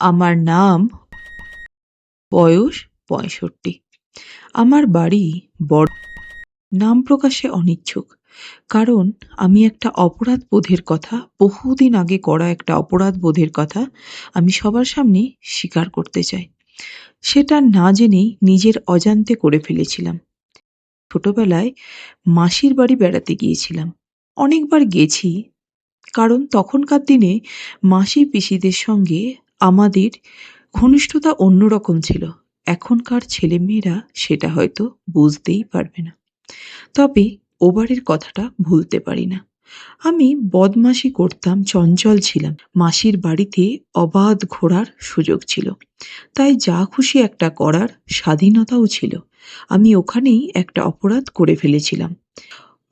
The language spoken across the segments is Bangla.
আমার নাম বয়স পঁয়ষট্টি। আমার বাড়ি বড়। নাম প্রকাশে অনিচ্ছুক, কারণ আমি একটা অপরাধ বোধের কথা, বহুদিন আগে করা একটা অপরাধ বোধের কথা আমি সবার সামনে স্বীকার করতে চাই। সেটা না জেনেই নিজের অজান্তে করে ফেলেছিলাম। ছোটবেলায় মাসির বাড়ি বেড়াতে গিয়েছিলাম। অনেকবার গেছি, কারণ তখনকার দিনে মাসি পিসিদের সঙ্গে আমাদের ঘনিষ্ঠতা অন্যরকম ছিল। এখনকার ছেলেমেয়েরা সেটা হয়তো বুঝতেই পারবে না। তবে ওবারের কথাটা ভুলতে পারি না। আমি বদমাশি করতাম, চঞ্চল ছিলাম। মাসির বাড়িতে অবাধ ঘোরার সুযোগ ছিল। তাই যা খুশি একটা করার স্বাধীনতাও ছিল। আমি ওখানেই একটা অপরাধ করে ফেলেছিলাম।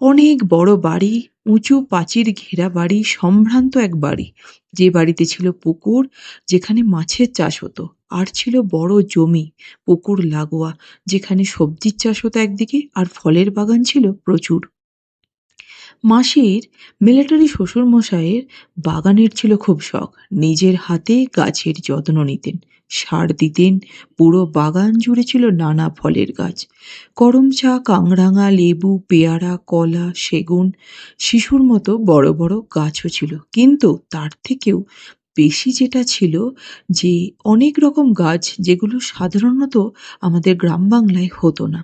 অনেক বড় বাড়ি, উঁচু পাঁচির ঘেরা বাড়ি, সম্ভ্রান্ত এক বাড়ি। যে বাড়িতে ছিল পুকুর, যেখানে মাছের চাষ হতো। আর ছিল বড় জমি, পুকুর লাগোয়া, যেখানে সবজির চাষ হতো একদিকে আর ফলের বাগান ছিল প্রচুর। মাসির, মিলিটারি শ্বশুরমশাইয়ের বাগানের ছিল খুব শখ। নিজের হাতে গাছের যত্ন নিতেন। সার দিতেন। পুরো বাগান জুড়ে ছিল নানা ফলের গাছ। করমচা কাংরাঙা লেবু, পেয়ারা, কলা, সেগুন, শিশুর মতো বড় বড় গাছও ছিল। কিন্তু তার থেকেও বেশি যেটা ছিল যে, অনেক রকম গাছ যেগুলো সাধারণত আমাদের গ্রাম বাংলায় হতো না।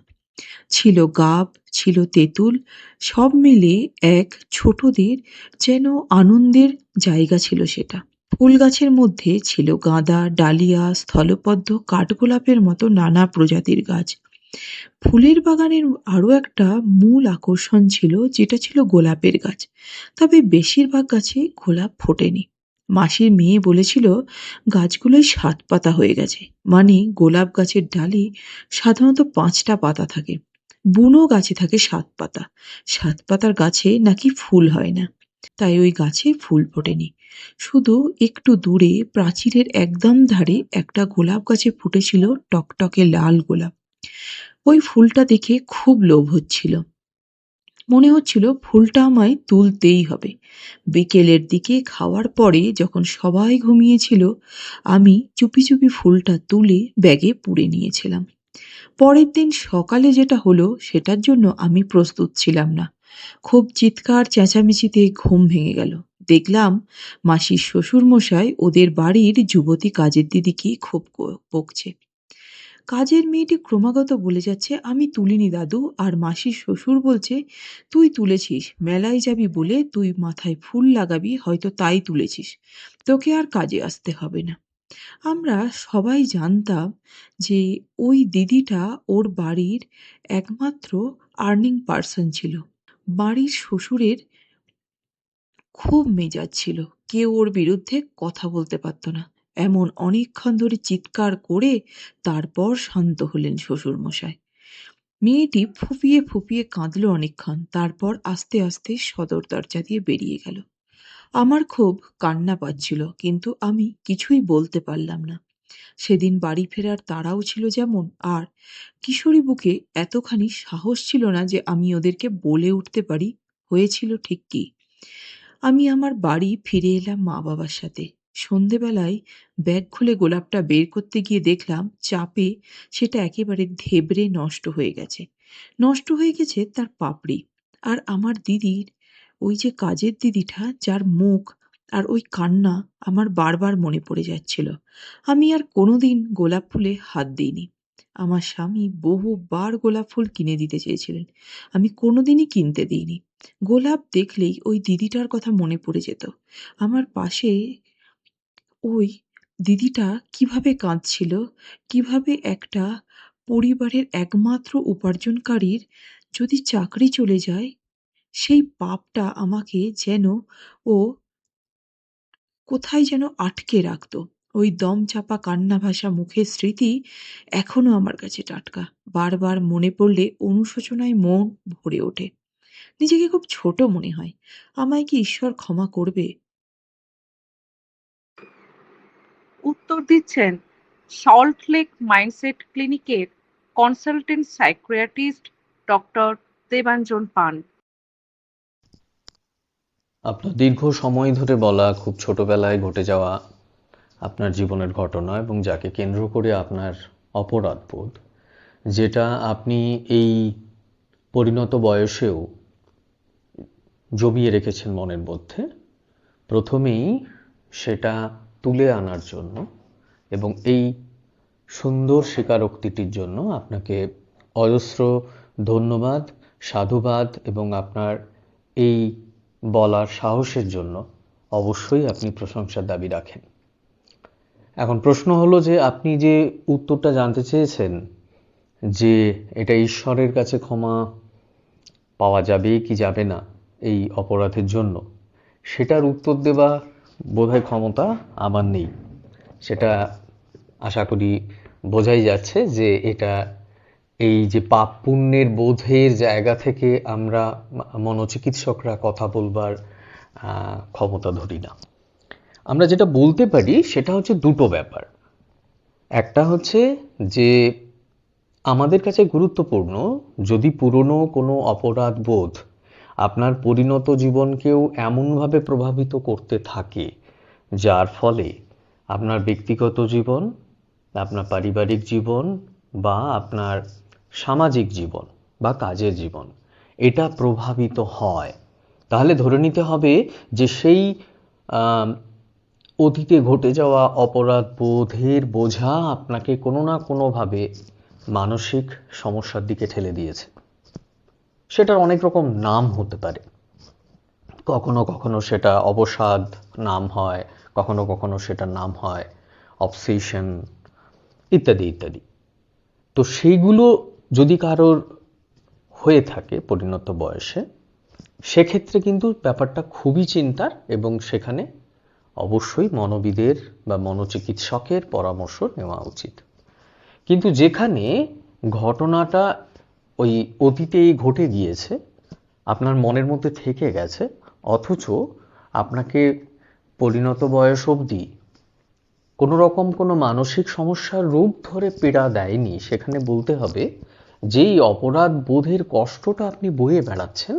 ছিল গাব, ছিল তেঁতুল, সব মিলে এক ছোটদের যেন আনন্দের জায়গা ছিল সেটা। ফুল গাছের মধ্যে ছিল গাঁদা, ডালিয়া, স্থলপদ্ম, কাঠগোলাপের মতো নানা প্রজাতির গাছ। ফুলের বাগানের আরও একটা মূল আকর্ষণ ছিল, যেটা ছিল গোলাপের গাছ। তবে বেশিরভাগ গাছে গোলাপ ফোটেনি। মাসির মেয়ে বলেছিল, গাছগুলোই সাত পাতা হয়ে গেছে। মানে গোলাপ গাছের ডালে সাধারণত পাঁচটা পাতা থাকে। বুনো গাছে থাকে সাত পাতা। সাত পাতার গাছে নাকি ফুল হয় না। তাই ওই গাছে ফুল ফোটেনি। শুধু একটু দূরে প্রাচীরের একদম ধারে একটা গোলাপ গাছে ফুটেছিল টকটকে লাল গোলাপ। ওই ফুলটা দেখে খুব লোভ হচ্ছিল। মনে হচ্ছিল ফুলটা আমায় তুলতেই হবে। বিকেলের দিকে খাওয়ার পরে যখন সবাই ঘুমিয়েছিল, আমি চুপি চুপি ফুলটা তুলে ব্যাগে পুড়ে নিয়েছিলাম। পরের দিন সকালে যেটা হলো, সেটার জন্য আমি প্রস্তুত ছিলাম না। খুব চিৎকার চেঁচামেচিতে ঘুম ভেঙে গেল। দেখলাম মাসির শ্বশুরমশাই ওদের বাড়ির যুবতী কাজের দিদিকে খুব বকছে। কাজের মেয়েটি ক্রমাগত বলে যাচ্ছে, আমি তুলিনি দাদু, আর মাসির শ্বশুর বলছে, তুই তুলেছিস, মেলায় যাবি বলে তুই মাথায় ফুল লাগাবি, হয়তো তাই তুলেছিস। তোকে আর কাজে আসতে হবে না। আমরা সবাই জানতাম যে ওই দিদিটা ওর বাড়ির একমাত্র আর্নিং পার্সন ছিল। বাড়ির শ্বশুরের খুব মেজাজ ছিল। কেউ ওর বিরুদ্ধে কথা বলতে পারত না। এমন অনেকক্ষণ ধরে চিৎকার করে তারপর শান্ত হলেন শ্বশুরমশাই। মেয়েটি ফুপিয়ে ফুপিয়ে কাঁদল অনেকক্ষণ, তারপর আস্তে আস্তে সদর দরজা দিয়ে বেরিয়ে গেল। আমার খুব কান্না পাচ্ছিল, কিন্তু আমি কিছুই বলতে পারলাম না। সেদিন বাড়ি ফেরার তাড়াও ছিল যেমন, আর কিশোরী বুকে এতখানি সাহস ছিল না যে আমি ওদেরকে বলে উঠতে পারি হয়েছিল ঠিক কি। আমি আমার বাড়ি ফিরে এলাম মা বাবার সাথে। সন্ধেবেলায় ব্যাগ খুলে গোলাপটা বের করতে গিয়ে দেখলাম চাপে সেটা একেবারে ধেবড়ে নষ্ট হয়ে গেছে। নষ্ট হয়ে গেছে তার পাপড়ি। আর আমার দিদির, ওই যে কাজের দিদিটা, যার মুখ আর ওই কান্না আমার বারবার মনে পড়ে যাচ্ছিল। আমি আর কোনোদিন গোলাপ ফুলে হাত দিইনি। আমার স্বামী বহুবার গোলাপ ফুল কিনে দিতে চেয়েছিলেন। আমি কোনোদিনই কিনতে দিইনি। গোলাপ দেখলেই ওই দিদিটার কথা মনে পড়ে যেত। আমার পাশে ওই দিদিটা কীভাবে কাঁদছিল, কীভাবে একটা পরিবারের একমাত্র উপার্জনকারীর যদি চাকরি চলে যায়, সেই পাপটা আমাকে যেন ও কোথায় যেন আটকে রাখতো। ওই দম চাপা কান্না ভাসা মুখের স্মৃতি এখনও আমার কাছে টাটকা। বারবার মনে পড়লে অনুশোচনায় মন ভরে ওঠে। নিজেকে খুব ছোট মনে হয়। আমায় কি ঈশ্বর ক্ষমা করবে? উত্তর দিচ্ছেন সল্টলেক মাইন্ডসেট ক্লিনিকের consultant psychiatrist doctor Debanjan Pan আপনার দীর্ঘ সময় ধরে বলা খুব ছোটবেলায় ঘটে যাওয়া আপনার জীবনের ঘটনা এবং যাকে কেন্দ্র করে আপনার অপরাধবোধ যেটা আপনি এই পরিণত বয়সেও জমিয়ে রেখেছেন মনের মধ্যে, প্রথমেই সেটা তুলে আনার জন্য এবং এই সুন্দর স্বীকারোক্তিটির জন্য আপনাকে অজস্র ধন্যবাদ, সাধুবাদ এবং আপনার এই বলার সাহসের জন্য অবশ্যই আপনি প্রশংসার দাবি রাখেন। এখন প্রশ্ন হলো যে, আপনি যে উত্তরটা জানতে চেয়েছেন যে এটা ঈশ্বরের কাছে ক্ষমা পাওয়া যাবে কি যাবে না এই অপরাধের জন্য, সেটার উত্তর দেওয়া বোধহয় ক্ষমতা আমার নেই। সেটা আশা করি বোঝাই যাচ্ছে যে এটা এই যে পাপ পুণ্যের বোধের জায়গা থেকে আমরা মনোচিকিৎসকরা কথা বলবার ক্ষমতা ধরি না। আমরা যেটা বলতে পারি সেটা হচ্ছে দুটো ব্যাপার। একটা হচ্ছে যে আমাদের কাছে গুরুত্বপূর্ণ, যদি পুরনো কোনো অপরাধ বোধ আপনার পরিণত জীবনকেও এমনভাবে প্রভাবিত করতে থাকে, যার ফলে আপনার ব্যক্তিগত জীবন, আপনার পারিবারিক জীবন বা আপনার সামাজিক জীবন বা কাজের জীবন, এটা প্রভাবিত হয়। তাহলে ধরে নিতে হবে যে সেই অতীতে ঘটে যাওয়া অপরাধ বোধের বোঝা আপনাকে কোনো না কোনোভাবে মানসিক সমস্যার দিকে ঠেলে দিয়েছে। সেটার অনেক রকম নাম হতে পারে। কখনো কখনো সেটা অবসাদ নাম হয়, কখনো কখনো সেটার নাম হয় অবসেশন ইত্যাদি ইত্যাদি। তো সেইগুলো যদি কারোর হয়ে থাকে পরিণত বয়সে, সেক্ষেত্রে কিন্তু ব্যাপারটা খুবই চিন্তার এবং সেখানে অবশ্যই মনোবিদের বা মনোচিকিৎসকের পরামর্শ নেওয়া উচিত। কিন্তু যেখানে ঘটনাটা ওই অতীতেই ঘটে গিয়েছে, আপনার মনের মধ্যে থেকে গেছে, অথচ আপনাকে পরিণত বয়স অবধি কোনো রকম কোনো মানসিক সমস্যার রূপ ধরে পীড়া দেয়নি, সেখানে বলতে হবে যেই অপরাধ বোধের কষ্টটা আপনি বয়ে বেড়াচ্ছেন,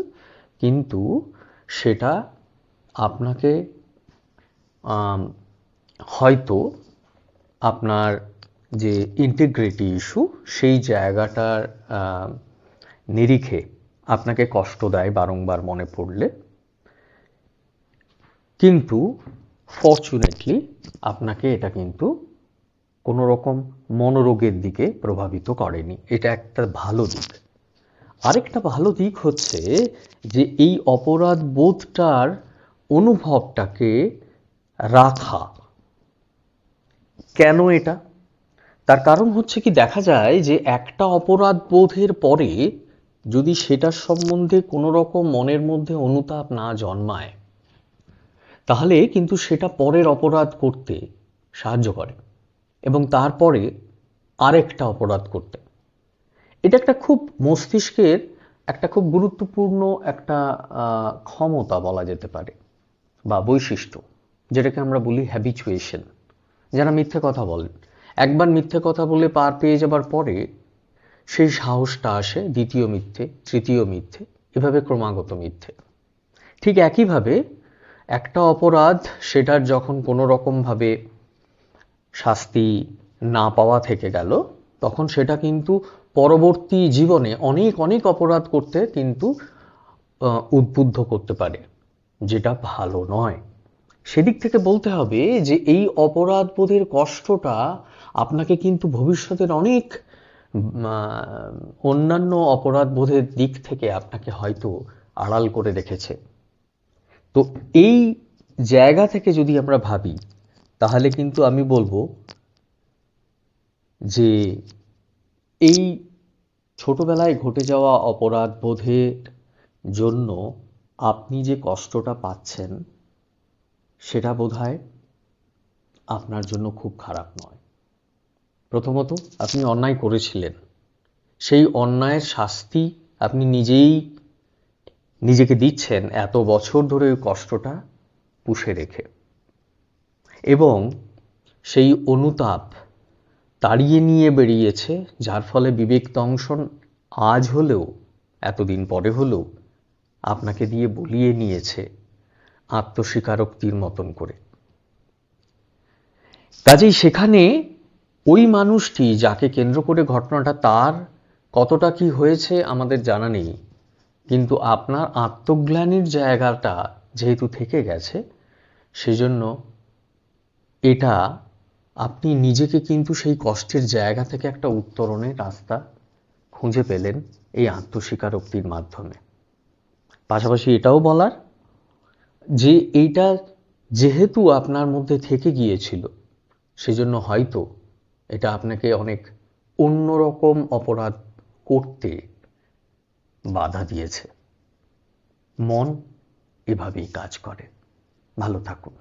কিন্তু সেটা আপনাকে হয়তো আপনার যে ইন্টিগ্রিটি ইস্যু সেই জায়গাটার নিরিখে আপনাকে কষ্ট দেয় বারংবার মনে পড়লে। কিন্তু ফর্চুনেটলি আপনাকে এটা কিন্তু কোনো রকম মনোরোগের দিকে প্রভাবিত করেনি। এটা একটা ভালো দিক। আরেকটা ভালো দিক হচ্ছে যে এই অপরাধ বোধটার অনুভবটাকে রাখা। কেন এটা? তার কারণ হচ্ছে কি, দেখা যায় যে একটা অপরাধ বোধের পরে যদি সেটার সম্বন্ধে কোনো রকম মনের মধ্যে অনুতাপ না জন্মায়, তাহলে কিন্তু সেটা পরের অপরাধ করতে সাহায্য করে। এবং তারপরে আরেকটা অপরাধ করতে। এটা একটা খুব মস্তিষ্কের একটা খুব গুরুত্বপূর্ণ একটা ক্ষমতা বলা যেতে পারে বা বৈশিষ্ট্য, যেটাকে আমরা বলি হ্যাবিচুয়েশন যারা মিথ্যে কথা বলেন, একবার মিথ্যে কথা বলে পার পেয়ে যাবার পরে সেই সাহসটা আসে দ্বিতীয় মিথ্যে, তৃতীয় মিথ্যে, এভাবে ক্রমাগত মিথ্যে। ঠিক একইভাবে একটা অপরাধ, সেটার যখন কোনো রকমভাবে শাস্তি না পাওয়া থেকে গেল, তখন সেটা কিন্তু পরবর্তী জীবনে অনেক অনেক অপরাধ করতে কিন্তু উদ্বুদ্ধ করতে পারে, যেটা ভালো নয়। সেদিক থেকে বলতে হবে যে এই অপরাধ বোধের কষ্টটা আপনাকে কিন্তু ভবিষ্যতের অনেক অন্যান্য অপরাধ বোধের দিক থেকে আপনাকে হয়তো আড়াল করে রেখেছে। তো এই জায়গা থেকে যদি আমরা ভাবি তাহলে কিন্তু আমি বলব যে এই ছোটবেলায় ঘটে যাওয়া অপরাধ বোধের জন্য আপনি যে কষ্টটা পাচ্ছেন, সেটা বোধহয় আপনার জন্য খুব খারাপ নয়। প্রথমত, আপনি অন্যায় করেছিলেন। সেই অন্যায়ের শাস্তি আপনি নিজেই নিজেকে দিচ্ছেন এত বছর ধরে ওই কষ্টটা পুষে রেখে। এবং সেই অনুতাপ তাড়িয়ে নিয়ে বেরিয়েছে, যার ফলে বিবেক দংশন আজ হলেও, এতদিন পরে হলেও আপনাকে দিয়ে বলিয়ে নিয়েছে আত্মস্বীকারোক্তির মতন করে। কাজেই সেখানে ওই মানুষটি যাকে কেন্দ্র করে ঘটনাটা তার, কতটা কি হয়েছে আমাদের জানা নেই, কিন্তু আপনার আত্মগ্লানির জায়গাটা যেহেতু থেকে গেছে, সেজন্য এটা আপনি নিজেকে কিন্তু সেই কষ্টের জায়গা থেকে একটা উত্তরণের রাস্তা খুঁজে পেলেন এই আত্মস্বীকারোক্তির মাধ্যমে। পাশাপাশি এটাও বলার যে এইটা যেহেতু আপনার মধ্যে থেকে গিয়েছিল, সেজন্য হয়তো এটা আপনাকে অনেক অন্যরকম অপরাধ করতে বাধা দিয়েছে। মন এভাবেই কাজ করে। ভালো থাকুন।